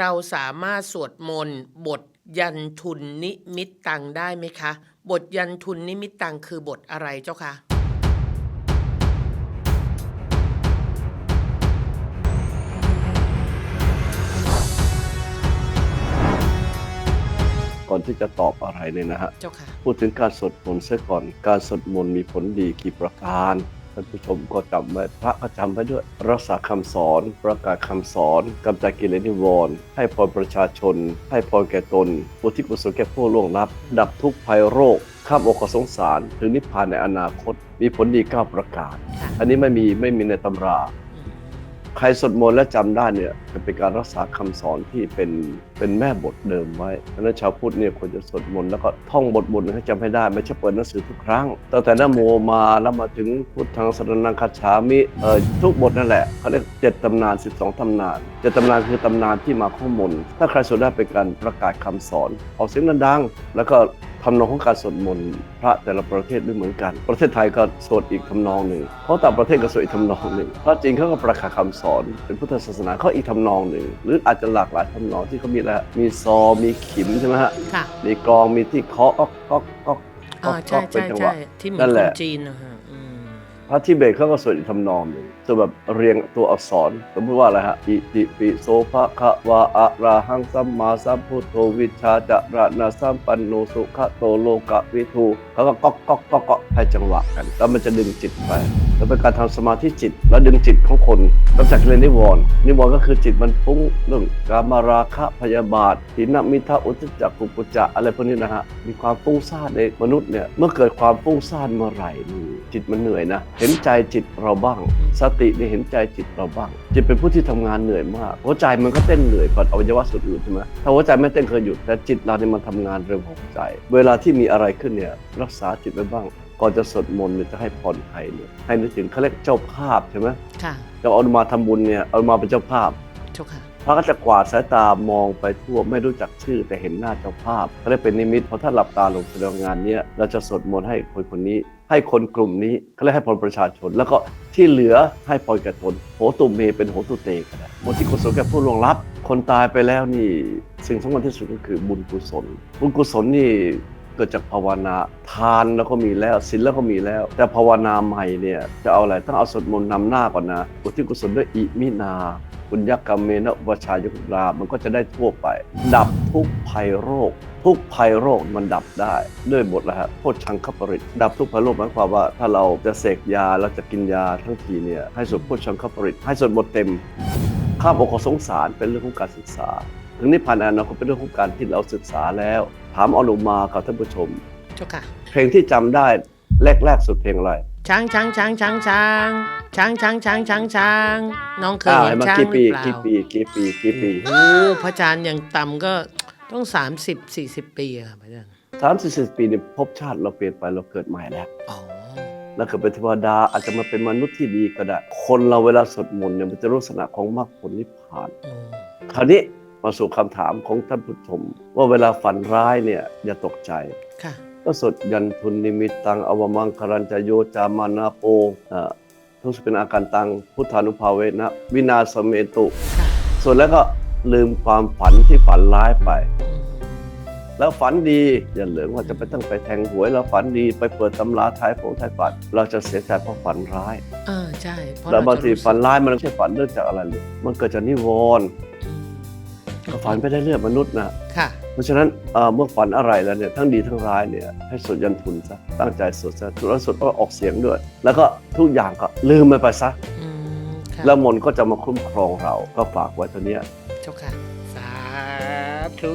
เราสามารถสวดมนต์บทยันทุนนิมิตตังได้ไหมคะ บทยันทุนนิมิตตังคือบทอะไรเจ้าคะก่อนที่จะตอบอะไรเนี่ยนะฮะ เจ้าค่ะ พูดถึงการสวดมนต์เสียก่อน การสวดมนต์มีผลดีกี่ประการ ท่านผู้ชมก็จำไว้พระก็จำไว้ด้วย รักษาคำสอน ประกาศคำสอนกำจัดกิเลสนิวรณ์ให้พรประชาชน ให้พรแก่ตนอุทิศกุศลแก่ผู้ล่วงลับ ดับทุกข์ภัยโรคข้ามอกขอสงสาร ถึงนิพพานในอนาคต มีผลดีเก้าประการค่ะอันนี้ไม่มีไม่มีในตำราอืม ใครสวดมนต์และจำได้เนี่ยจะเป็นการรักษาคำสอนที่เป็นเป็นแม่บทเดิมไว้เพราะฉะนั้นชาวพุทธเนี่ยควรจะสวดมนต์แล้วก็ท่องบทบทนึงให้จำให้ได้ไม่ใช่เปิดหนังสือทุกครั้งตั้งแต่นโมมาแล้วมาถึงพุทธังสรนังคัจฉามิเอ่อทุกบทนั่นแหละเขาเรียกเจ็ดตำนาน 12 ตำนานเจ็ดตำนานคือตำนานที่มาข้อมูลถ้าใครสวดได้เป็นการประกาศคำสอนออกเสียงดังๆแล้วก็ ทำนองของการสวดมนต์พระแต่ละประเทศไม่เหมือนกัน ประเทศไทยก็สวดอีกทำนองหนึ่งเพราะต่างประเทศก็สวดอีกทำนองหนึ่งพระจีนเขาก็ประกาศคำสอนเป็นพุทธศาสนาเขาอีกทำนองหนึ่งหรืออาจจะหลากหลายทำนองที่เขามีแล้วมีซอมีขิมใช่ไหมฮะค่ะมีกลองมีที่เคาะก๊อกก๊อกก๊อกก๊อ่าอกก๊ใช่อกเป็นใช่จังหใช่วะที่เหมือนั่นนคแหนละจีนนะฮะอืม พระทิเบตเขาก็สวดอีกทำนองหนึ่งจะแบบเรียงตัวอักษรสมมติว่าอะไรฮะอิติปิโสภะคะวะอะระหังสัมมาสัมพุทโธวิชาจะระนาสัมปันโนสุขะโตโลกะวิทูเขาก็ก๊อกก๊อกก๊อกก๊อกให้จังหวะกันแล้วมันจะดึงจิตไปแล้วเป็นการทำสมาธิจิต แล้วดึงจิตของคนกำจัดกิเลสนิวรณ์นิวรณ์ก็คือจิตมันฟุ้งเรื่องกามราคะพยาบาททินมิทะอุจจักกุกุจจะอะไรพวกนี้นะฮะมีความฟุ้งซ่านในมนุษย์เนี่ยเมื่อเกิดความฟุ้งซ่านเมื่อไหร่นี่ จิตมันเหนื่อยนะ เห็นใจจิตเราบ้าง สตินี่เห็นใจจิตเราบ้าง จิตเป็นผู้ที่ทำงานเหนื่อยมาก หัวใจมันก็เต้นเหนื่อยกว่าอวัยวะส่วนอื่นใช่ไหมถ้าหัวใจไม่เต้นเคยหยุด แต่จิตเราเนี่ยมันทำงานเร็วกว่าหัวใจ เวลาที่มีอะไรขึ้นเนี่ยรักษาจิตไว้บ้าง ก่อนจะสวดมนต์เนี่ยจะให้พรใครเนี่ยให้นึกถึงเขาเรียกเจ้าภาพใช่ไหมค่ะจะเอามาทำบุญเนี่ยเอามาเป็นเจ้าภาพเจ้าค่ะพระก็จะกวาดสายตามองไปทั่วไม่รู้จักชื่อแต่เห็นหน้าเจ้าภาพเขาเรียกเป็นนิมิตเพราะถ้าหลับตาลงแสดงงานเนี้ยเราจะสวดมนต์ให้คนคนนี้ ให้คนกลุ่มนี้เขาเรียกให้พรประชาชน แล้วก็ที่เหลือให้พรแก่ตนโหตุเมเป็นโหตุเตก็ได้บทที่กุศลแก่ผู้ล่วงลับ คนตายไปแล้วนี่สิ่งสำคัญที่สุดก็คือบุญกุศล บุญกุศลนี่เกิดจากภาวนาทานแล้วก็มีแล้วศีลแล้วก็มีแล้ว แต่ภาวนาใหม่เนี่ยจะเอาอะไรต้องเอาสวดมนต์นำหน้าก่อนนะอุทิศกุศลด้วยอิมินาบุญยกรรมเมนะวชายกุลามันก็จะได้ทั่วไป ดับทุกภัยโรค ทุกภัยโรคมันดับได้ด้วยบทแล้วฮะโพชังคปริตดับทุกภัยโรคหมายความว่า ถ้าเราจะเสกยาเราจะกินยาทั้งทีเนี่ยให้สวดโพชังคปริตให้สวดบทเต็มข้าบอกขอสงสารเป็นเรื่องของการศึกษา ถึงนิพพานในอนาคตเป็นเรื่องของการที่เราศึกษาแล้ว ถามอนุมากับท่านผู้ชมเจ้าค่ะเพลงที่จำได้แรกๆสุดเพลงอะไร ช้างช้างช้างช้างช้างช้างช้างช้างช้างช้างน้องเคยอ้าวเห็นมาช้างกี่หปีรือเปล่ากี่ปีกี่ปีกี่ปีโอ้พระอาจารย์อย่างต่ำก็ต้อง30 40ปีอะครับพระอาจารย์สามสิบสี่ปีเนี่ยภพชาติเราเปลี่ยนไปเราเกิดใหม่แล้วอ๋อแล้วเกิดเป็นเทวดาอาจจะมาเป็นมนุษย์ที่ดีก็ได้ คนเราเวลาสวดมนต์เนี่ยมันจะรู้ลักษณะของมรรคผลนิพพานอืมคราวนี้มาสู่คำถามของท่านผู้ชม ว่าเวลาฝันร้ายเนี่ยอย่าตกใจค่ะ ก็สวดยันทุนนิมิตตังอวมังคารัญจโยจามานาโปอ่าทุสเป็นอาการตังพุทธานุภาเวนะวินาสเมตุค่ะส่วนแล้วก็ลืมความฝันที่ฝันร้ายไปอืมแล้วฝันดีอย่าเหลืองว่าจะไปตั้งไปแทงหวยแล้วฝันดีไปเปิดตำราท้ายผงท้ายฝัน เราจะเสียใจเพราะฝันร้ายอ่าใช่เพระแล้วบางเรจะทีรู้สึกฝันร้ายมันไม่ใช่ฝันเรื่องจากอะไรเลยมันเกิดจากนิวรณ์อืมก็ฝันไปได้เรื่อยมนุษย์นะค่ะ เพราะฉะนั้นเอ่อเมื่อฝันอะไรแล้วเนี่ยทั้งดีทั้งร้ายเนี่ยให้สวดยันทุนซะตั้งใจสวดซะสวดแล้วสวดก็ออกเสียงด้วย แล้วก็ทุกอย่างก็ลืมมันไปซะอืมค่ะแล้วมนต์ก็จะมาคุ้มครองเราก็ฝากไว้ตัวเนี้ยเจ้าค่ะ สาธุ